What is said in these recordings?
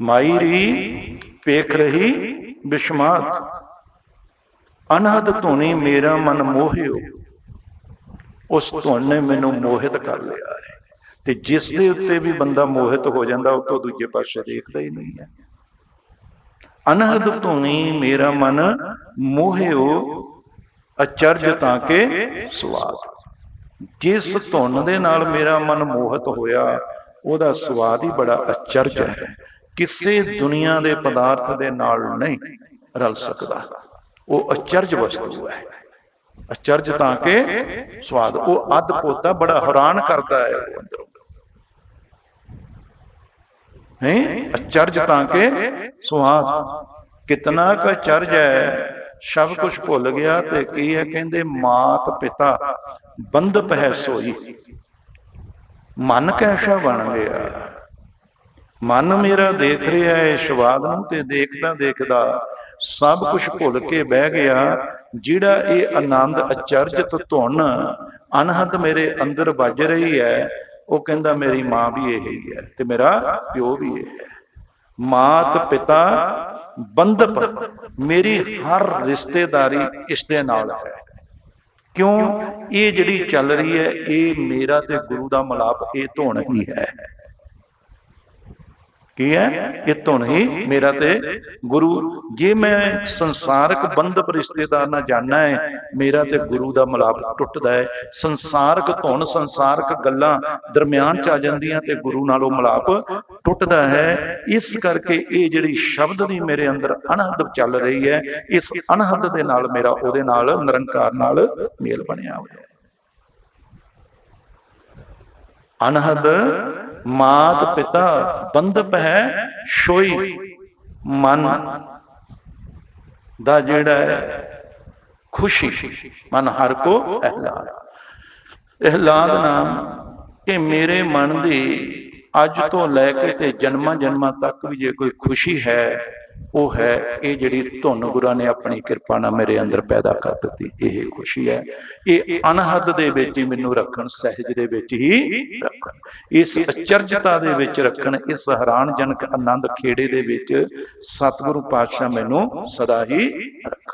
ਮਾਈ ਰੀ ਪੇਖ ਰਹੀ ਬਿਸ਼ਮਾਤ। ਅਨਹਦ ਧੁਨੀ ਮੇਰਾ ਮਨ ਮੋਹਿਓ। ਉਸ ਧੁਨ ਨੇ ਮੈਨੂੰ ਮੋਹਿਤ ਕਰ ਲਿਆ ਹੈ। ਤੇ ਜਿਸ ਦੇ ਉੱਤੇ ਵੀ ਬੰਦਾ ਮੋਹਿਤ ਹੋ ਜਾਂਦਾ, ਉਹ ਤੋਂ ਦੂਜੇ ਪਾਸੇ ਦੇਖਦਾ ਹੀ ਨਹੀਂ ਹੈ। ਅਨਹਦ ਧੁਨੀ ਮੇਰਾ ਮਨ ਮੋਹਿਓ, ਅਚਰਜ ਤਾਂ ਕੇ ਸਵਾਦ। ਜਿਸ ਧੁਨ ਦੇ ਨਾਲ ਮੇਰਾ ਮਨ ਮੋਹਿਤ ਹੋਇਆ, ਉਹਦਾ ਸਵਾਦ ਹੀ ਬੜਾ ਅਚਰਜ ਹੈ। ਕਿਸੇ ਦੁਨੀਆ ਦੇ ਪਦਾਰਥ ਦੇ ਨਾਲ ਨਹੀਂ ਰਲ ਸਕਦਾ। ਉਹ ਅਚਰਜ ਵਸਤੂ ਹੈ। ਅਚਰਜ ਤਾਂ ਕਿ ਸਵਾਦ। ਉਹ ਅੱਧ ਪੋਤਾ ਬੜਾ ਹੈਰਾਨ ਕਰਦਾ ਹੈ ਉਹ ਅੰਦਰੋਂ। ਹੈ? ਅਚਰਜ ਤਾਂ ਕਿ ਸਵਾਦ। ਕਿਤਨਾ ਕ ਅਚਰਜ ਹੈ, ਸਭ ਕੁਝ ਭੁੱਲ ਗਿਆ ਤੇ ਕੀ ਹੈ? ਕਹਿੰਦੇ ਮਾਤ ਪਿਤਾ, ਬੰਧਪ ਹੈ ਸੋਈ। ਮਨ ਕੈਸਾ ਬਣ ਗਿਆ? ਮਨ ਮੇਰਾ ਦੇਖ ਰਿਹਾ ਹੈ ਸਵਾਦ ਨੂੰ ਤੇ ਦੇਖਦਾ ਦੇਖਦਾ ਸਭ ਕੁਝ ਭੁੱਲ ਕੇ ਬਹਿ ਗਿਆ, ਜਿਹੜਾ ਇਹ ਆਨੰਦ ਅਚਰਜਤ ਧੁਨ, ਅਨਹਦ ਮੇਰੇ ਅੰਦਰ ਵੱਜ ਰਹੀ ਹੈ, ਉਹ ਕਹਿੰਦਾ ਮੇਰੀ ਮਾਂ ਵੀ ਇਹ ਹੀ ਹੈ ਤੇ ਮੇਰਾ ਪਿਓ ਵੀ ਇਹ ਹੈ। ਮਾਤ ਪਿਤਾ ਬੰਧਪ, ਮੇਰੀ ਹਰ ਰਿਸ਼ਤੇਦਾਰੀ ਇਸ ਦੇ ਨਾਲ ਹੈ। ਕਿਉਂ? ਇਹ ਜਿਹੜੀ ਚੱਲ ਰਹੀ ਹੈ, ਇਹ ਮੇਰਾ ਤੇ ਗੁਰੂ ਦਾ ਮਲਾਪ, ਇਹ ਧੁਨ ਹੀ ਹੈ। ਕੀ ਹੈ? ਇਹ ਧੁਨ ਹੀ ਮੇਰਾ ਤੇ ਗੁਰੂ, ਜੇ ਮੈਂ ਸੰਸਾਰਕ ਬੰਧਪ ਰਿਸ਼ਤੇਦਾਰ ਨਾਲ ਜਾਣਾ ਹੈ, ਮੇਰਾ ਤੇ ਗੁਰੂ ਦਾ ਮਲਾਪ ਟੁੱਟਦਾ ਹੈ। ਸੰਸਾਰਕ ਧੁਨ, ਸੰਸਾਰਕ ਗੱਲਾਂ ਦਰਮਿਆਨ ਚ ਆ ਜਾਂਦੀਆਂ ਤੇ ਗੁਰੂ ਨਾਲ ਉਹ ਮਲਾਪ ਟੁੱਟਦਾ ਹੈ। ਇਸ ਕਰਕੇ ਇਹ ਜਿਹੜੀ ਸ਼ਬਦ ਦੀ ਮੇਰੇ ਅੰਦਰ ਅਨਹਦ ਚੱਲ ਰਹੀ ਹੈ, ਇਸ ਅਨਹਦ ਦੇ ਨਾਲ ਮੇਰਾ ਉਹਦੇ ਨਾਲ, ਨਿਰੰਕਾਰ ਨਾਲ ਮੇਲ ਬਣਿਆ ਹੋਇਆ ਹੈ। ਅਨਹਦ ਮਾਤ ਪਿਤਾ ਬੰਧਪ ਹੈ ਸੋਈ ਮਨ। ਦਾ ਜਿਹੜਾ ਹੈ ਖੁਸ਼ੀ, ਮਨ ਹਰ ਕੋ ਅਹਲਾਦ। ਅਹਲਾਦ ਨਾਮ ਕਿ ਮੇਰੇ ਮਨ ਦੀ ਅੱਜ ਤੋਂ ਲੈ ਕੇ ਤੇ ਜਨਮਾਂ ਜਨਮਾਂ ਤੱਕ ਵੀ ਜੇ ਕੋਈ ਖੁਸ਼ੀ ਹੈ ਉਹ ਹੈ ਇਹ ਜਿਹੜੀ ਧੁਨ ਗੁਰਾਂ ਨੇ ਆਪਣੀ ਕਿਰਪਾ ਨਾਲ ਮੇਰੇ ਅੰਦਰ ਪੈਦਾ ਕਰ ਦਿੱਤੀ, ਇਹ ਖੁਸ਼ੀ ਹੈ। ਇਹ ਅਨਹਦ ਦੇ ਵਿੱਚ ਹੀ ਮੈਨੂੰ ਰੱਖਣ, ਸਹਿਜ ਦੇ ਵਿੱਚ ਹੀ ਰੱਖਣ। ਇਸ ਅਚਰਜਤਾ ਦੇ ਵਿੱਚ ਰੱਖਣ, ਇਸ ਹੈਰਾਨਜਨਕ ਆਨੰਦ ਖੇੜੇ ਦੇ ਵਿੱਚ ਸਤਿਗੁਰੂ ਪਾਤਸ਼ਾਹ ਮੈਨੂੰ ਸਦਾ ਹੀ ਰੱਖਣ।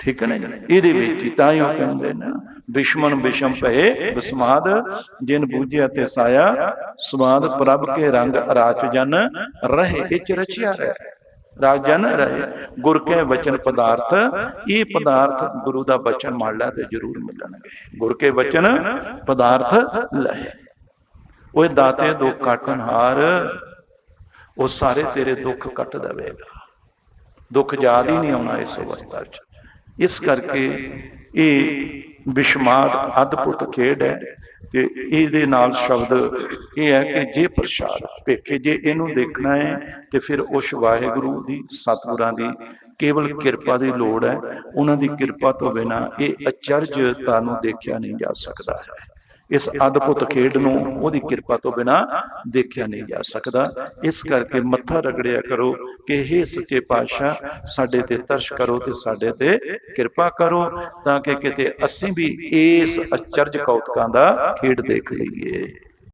ਠੀਕ ਹੈ ਨਾ ਇਹਦੇ ਵਿੱਚ ਹੀ ਤਾਂ ਹੀ ਉਹ ਕਹਿੰਦੇ ਨੇ ਬਿਸ਼ਮਨ ਵਿਸ਼ਮ ਪਏ ਬਸਮਾਦ, ਜਿਨ ਬੂਝਿਆ ਤੇ ਸਾਇਆ, ਸਵਾਦ ਪ੍ਰਭ ਕੇ ਰੰਗ ਰਾਚ ਜਨ, ਰਹੇ ਇਹ ਚ ਰਚਿਆ ਰਹੇ। ਰਾਜਨ ਰਹੇ, ਗੁਰ ਕੇ ਵਚਨ ਪਦਾਰਥ, ਇਹ ਪਦਾਰਥ ਗੁਰੂ ਦਾ ਵਚਨ ਮੰਨ ਲੈ ਤੇ ਜ਼ਰੂਰ ਮਿਲਣਗੇ। ਗੁਰ ਕੇ ਵਚਨ ਪਦਾਰਥ ਲਏ ਓਏ ਦਾਤੇ ਦੁੱਖ ਕਾਟਨ ਹਾਰ ਉਹ ਸਾਰੇ ਤੇਰੇ ਦੁੱਖ ਕੱਟ ਦੇਵੇਗਾ। ਦੁੱਖ ਯਾਦ ਹੀ ਨਹੀਂ ਆਉਣਾ ਇਸ ਅਵਸਥਾ 'ਚ। ਇਸ ਕਰਕੇ ਇਹ ਬਿਸ਼ਮਾਰ ਅਦਭੁਤ ਖੇਡ ਹੈ ਕਿ ਇਹਦੇ ਨਾਲ ਸ਼ਬਦ ਇਹ ਹੈ ਕਿ ਜੇ ਪ੍ਰਸ਼ਾਦ ਭੇਖੇ, ਜੇ ਇਹਨੂੰ ਦੇਖਣਾ ਹੈ ਤੇ ਫਿਰ ਉਸ ਵਾਹਿਗੁਰੂ ਦੀ, ਸਤਿਗੁਰਾਂ ਦੀ ਕੇਵਲ ਕਿਰਪਾ ਦੀ ਲੋੜ ਹੈ। ਉਹਨਾਂ ਦੀ ਕਿਰਪਾ ਤੋਂ ਬਿਨਾ ਇਹ ਅਚਰਜ ਤੁਹਾਨੂੰ ਦੇਖਿਆ ਨਹੀਂ ਜਾ ਸਕਦਾ ਹੈ। ਇਸ ਅਦਭੁਤ ਖੇਡ ਨੂੰ ਉਹਦੀ ਕਿਰਪਾ ਤੋਂ ਬਿਨਾ ਦੇਖਿਆ ਨਹੀਂ ਜਾ ਸਕਦਾ। ਇਸ ਕਰਕੇ ਮੱਥਾ ਰਗੜਿਆ ਕਰੋ ਕਿ ਇਹ ਸੱਚੇ ਪਾਤਸ਼ਾਹ, ਸਾਡੇ ਤੇ ਤਰਸ਼ ਕਰੋ ਤੇ ਸਾਡੇ ਤੇ ਕਿਰਪਾ ਕਰੋ ਤਾਂ ਕਿ ਕਿਤੇ ਅਸੀਂ ਵੀ ਇਸ ਅਚਰਜ ਕੌਤਕਾਂ ਦਾ ਖੇਡ ਦੇਖ ਲਈਏ।